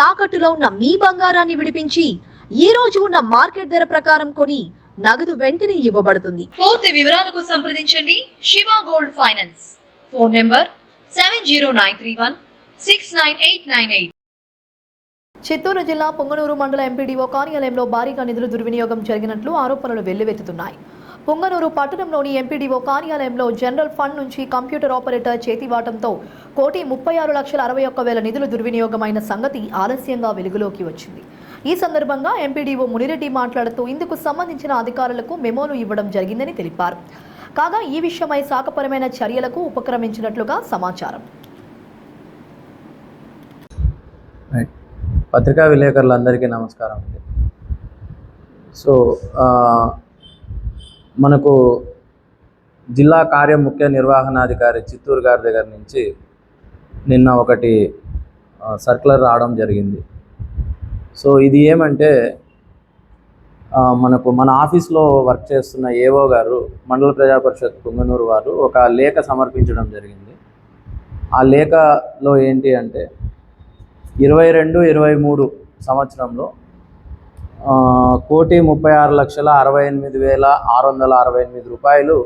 తాకట్టులో ఉన్న మీ బంగారాన్ని విడిపించి ఈ రోజు ఉన్న మార్కెట్ ధర ప్రకారం కొని నగదు వెంటనే ఇవ్వబడుతుంది. పూర్తి వివరాలకు సంప్రదించండి. Shiva gold finance. Phone number seven zero nine three one six nine eight nine eight. Chittoor జిల్లా పొంగనూరు మండల ఎంపీడీఓ కార్యాలయంలో భారీగా నిధులు దుర్వినియోగం జరిగినట్లు ఆరోపణలు వెల్లువెత్తుతున్నాయి. పొంగనూరు పట్టణంలోని ఎంపీడీఓ కార్యాలయంలో జనరల్ ఫండ్ నుంచి కంప్యూటర్ ఆపరేటర్ చేతివాటంతో కోటి ముప్పై ఆరు లక్షల అరవై ఒక్క వేల నిధులు దుర్వినియోగమైన సంగతి ఆలస్యంగా వెలుగులోకి వచ్చింది. ఈ సందర్భంగా ఎంపీడీఓ మునిరెడ్డి మాట్లాడుతూ ఇందుకు సంబంధించిన అధికారులకు మెమోలు ఇవ్వడం జరిగిందని తెలిపారు. కాగా ఈ విషయమై శాఖపరమైన చర్యలకు ఉపక్రమించినట్లుగా సమాచారం. పత్రికా విలేకరులందరికీ నమస్కారం అండి. సో మనకు జిల్లా కార్య ముఖ్య నిర్వహణాధికారి చిత్తూరు గారి దగ్గర నుంచి నిన్న ఒకటి సర్క్యులర్ రావడం జరిగింది. సో ఇది ఏమంటే మనకు మన ఆఫీస్లో వర్క్ చేస్తున్న ఏఓ గారు మండల ప్రజా పరిషత్ పుంగనూరు వారు ఒక లేఖ సమర్పించడం జరిగింది. ఆ లేఖలో ఏంటి అంటే ఇరవై రెండు ఇరవై మూడు సంవత్సరంలో కోటి ముప్పై ఆరు లక్షల అరవై ఎనిమిది వేల ఆరు వందల అరవై ఎనిమిది రూపాయలు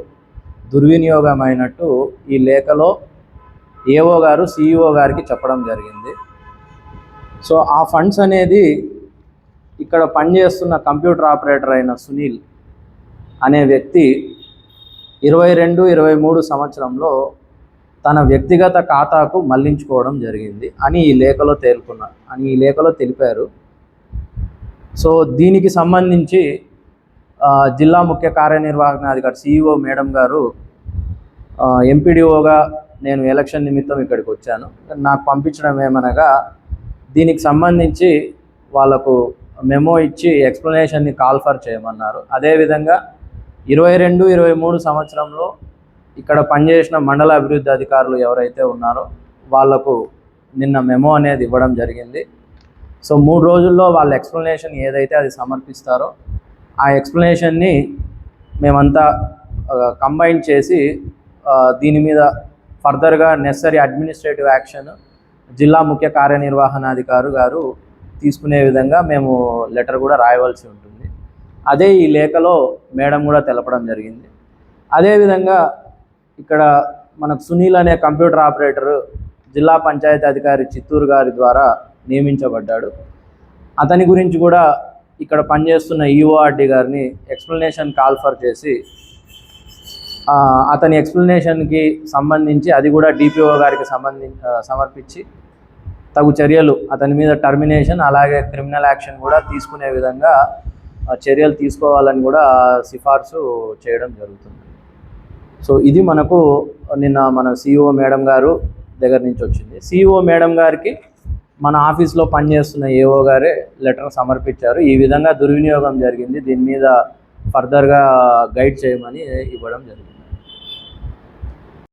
దుర్వినియోగమైనట్టు ఈ లేఖలో ఏఓ గారు సిఇఓ గారికి చెప్పడం జరిగింది. సో ఆ ఫండ్స్ అనేది ఇక్కడ పనిచేస్తున్న కంప్యూటర్ ఆపరేటర్ అయిన సునీల్ అనే వ్యక్తి ఇరవై రెండు ఇరవై మూడు సంవత్సరంలో తన వ్యక్తిగత ఖాతాకు మళ్ళించుకోవడం జరిగింది అని ఈ లేఖలో తేలుకున్న అని ఈ లేఖలో తెలిపారు. సో దీనికి సంబంధించి జిల్లా ముఖ్య కార్యనిర్వహణాధికారి సిఇఓ మేడం గారు ఎంపీడీఓగా నేను ఎలక్షన్ నిమిత్తం ఇక్కడికి వచ్చాను. నాకు పంపించడం ఏమనగా దీనికి సంబంధించి వాళ్ళకు మెమో ఇచ్చి ఎక్స్ప్లెనేషన్ని కాల్ఫర్ చేయమన్నారు. అదేవిధంగా ఇరవై రెండు ఇరవై మూడు సంవత్సరంలో ఇక్కడ పనిచేసిన మండల అభివృద్ధి అధికారులు ఎవరైతే ఉన్నారో వాళ్ళకు నిన్న మెమో అనేది ఇవ్వడం జరిగింది. సో మూడు రోజుల్లో వాళ్ళ ఎక్స్ప్లెనేషన్ ఏదైతే అది సమర్పిస్తారో ఆ ఎక్స్ప్లెనేషన్ని మేమంతా కంబైన్ చేసి దీని మీద ఫర్దర్గా నెసరీ అడ్మినిస్ట్రేటివ్ యాక్షన్ జిల్లా ముఖ్య కార్యనిర్వహణాధికారు గారు తీసుకునే విధంగా మేము లెటర్ కూడా రాయవలసి ఉంటుంది. అదే ఈ లేఖలో మేడం కూడా తెలపడం జరిగింది. అదేవిధంగా ఇక్కడ మనకు సునీల్ అనే కంప్యూటర్ ఆపరేటర్ జిల్లా పంచాయతీ అధికారి చిత్తూరు గారి ద్వారా నియమించబడ్డాడు. అతని గురించి కూడా ఇక్కడ పనిచేస్తున్న ఈఓఆర్డి గారిని ఎక్స్ప్లెనేషన్ కాల్ఫర్ చేసి అతని ఎక్స్ప్లెనేషన్కి సంబంధించి అది కూడా డిపిఓ గారికి సంబంధించి సమర్పించి తగు చర్యలు అతని మీద టర్మినేషన్ అలాగే క్రిమినల్ యాక్షన్ కూడా తీసుకునే విధంగా చర్యలు తీసుకోవాలని కూడా సిఫార్సు చేయడం జరుగుతుంది. సో ఇది మనకు నిన్న మన సిఇఓ మేడం గారు దగ్గర నుంచి వచ్చింది. సిఇఓ మేడం గారికి మన ఆఫీస్లో పనిచేస్తున్న ఏఓ గారే లెటర్ సమర్పించారు. ఈ విధంగా దుర్వినియోగం జరిగింది. దీని మీద ఫర్దర్గా గైడ్ చేయమని ఇవ్వడం జరిగింది.